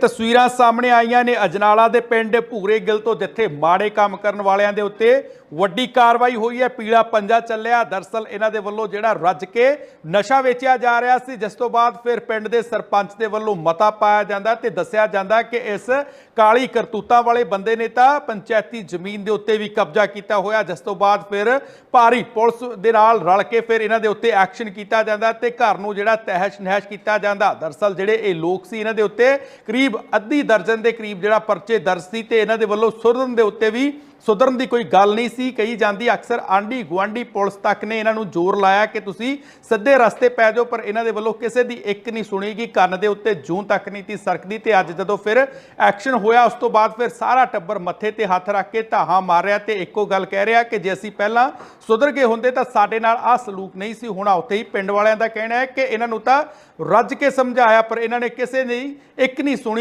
ਤਸਵੀਰਾਂ ਸਾਹਮਣੇ ਆਈਆਂ ਨੇ। ਅਜਨਾਲਾ ਦੇ ਪਿੰਡ ਭੂਰੇ ਗਿੱਲ ਤੋਂ ਜਿੱਥੇ ਮਾੜੇ ਕੰਮ ਕਰਨ ਵਾਲਿਆਂ ਦੇ ਉੱਤੇ ਵੱਡੀ ਕਾਰਵਾਈ ਹੋਈ ਹੈ, ਪੀਲਾ ਪੰਜਾ ਚੱਲਿਆ। ਦਰਸਲ ਇਹਨਾਂ ਦੇ ਵੱਲੋਂ ਜਿਹੜਾ ਰੱਜ ਕੇ ਨਸ਼ਾ ਵੇਚਿਆ ਜਾ ਰਿਹਾ ਸੀ, ਜਿਸ ਤੋਂ ਬਾਅਦ ਫਿਰ ਪਿੰਡ ਦੇ ਸਰਪੰਚ ਦੇ ਵੱਲੋਂ ਮਤਾ ਪਾਇਆ ਜਾਂਦਾ ਤੇ ਦੱਸਿਆ ਜਾਂਦਾ ਕਿ ਇਸ ਕਾਲੀ ਕਰਤੂਤਾਂ ਵਾਲੇ ਬੰਦੇ ਨੇ ਤਾਂ ਪੰਚਾਇਤੀ ਜ਼ਮੀਨ ਦੇ ਉੱਤੇ ਵੀ ਕਬਜ਼ਾ ਕੀਤਾ ਹੋਇਆ, ਜਿਸ ਤੋਂ ਬਾਅਦ ਫਿਰ ਭਾਰੀ ਪੁਲਿਸ ਦੇ ਨਾਲ ਰਲ ਕੇ ਫਿਰ ਇਹਨਾਂ ਦੇ ਉੱਤੇ ਐਕਸ਼ਨ ਕੀਤਾ ਜਾਂਦਾ ਤੇ ਘਰ ਨੂੰ ਜਿਹੜਾ ਤਹਿਸ਼ ਨਹਿਸ਼ ਕੀਤਾ ਜਾਂਦਾ। ਦਰਸਲ ਜਿਹੜੇ ਇਹ ਲੋਕ ਸੀ, ਇਹਨਾਂ ਦੇ ਉੱਤੇ ਕਰੀਬ ਅੱਧੀ ਦਰਜਨ ਦੇ ਕਰੀਬ ਜਿਹੜਾ ਪਰਚੇ ਦਰਜ ਸੀ ਤੇ ਇਹਨਾਂ ਦੇ ਵੱਲੋਂ ਸੁਧਰਨ ਦੇ ਉੱਤੇ ਵੀ ਸੁਧਰਨ ਦੀ ਕੋਈ ਗੱਲ ਨਹੀਂ ਸੀ। ਕਹੀ ਜਾਂਦੀ ਅਕਸਰ ਆਂਢੀ ਗੁਆਂਢੀ ਪੁਲਿਸ ਤੱਕ ਨੇ ਇਹਨਾਂ ਨੂੰ ਜ਼ੋਰ ਲਾਇਆ ਕਿ ਤੁਸੀਂ ਸਿੱਧੇ ਰਸਤੇ ਪੈ ਜਾਓ, ਪਰ ਇਹਨਾਂ ਦੇ ਵੱਲੋਂ ਕਿਸੇ ਦੀ ਇੱਕ ਨਹੀਂ ਸੁਣੀਗੀ ਕੰਨ ਦੇ ਉੱਤੇ ਜੂੰ ਤੱਕ ਨਹੀਂ ਤੀ ਸਰਕਦੀ ਤੇ ਅੱਜ ਜਦੋਂ ਫਿਰ ਐਕਸ਼ਨ ਹੋਇਆ, ਉਸ ਤੋਂ ਬਾਅਦ ਫਿਰ ਸਾਰਾ ਟੱਬਰ ਮੱਥੇ ਤੇ ਹੱਥ ਰੱਖ ਕੇ ਧਾਹਾਂ ਮਾਰ ਰਿਹਾ ਤੇ ਇੱਕੋ ਗੱਲ ਕਹਿ ਰਿਹਾ ਕਿ ਜੇ ਅਸੀਂ ਪਹਿਲਾਂ ਸੁਧਰ ਗਏ ਹੁੰਦੇ ਤਾਂ ਸਾਡੇ ਨਾਲ ਆਹ ਸਲੂਕ ਨਹੀਂ ਸੀ ਹੋਣਾ। ਉੱਥੇ ਹੀ ਪਿੰਡ ਵਾਲਿਆਂ ਦਾ ਕਹਿਣਾ ਹੈ ਕਿ ਇਹਨਾਂ ਨੂੰ ਤਾਂ ਰੱਜ ਕੇ ਸਮਝਾਇਆ, ਪਰ ਇਹਨਾਂ ਨੇ ਕਿਸੇ ਨੇ ਇੱਕ ਨਹੀਂ ਸੁਣੀ।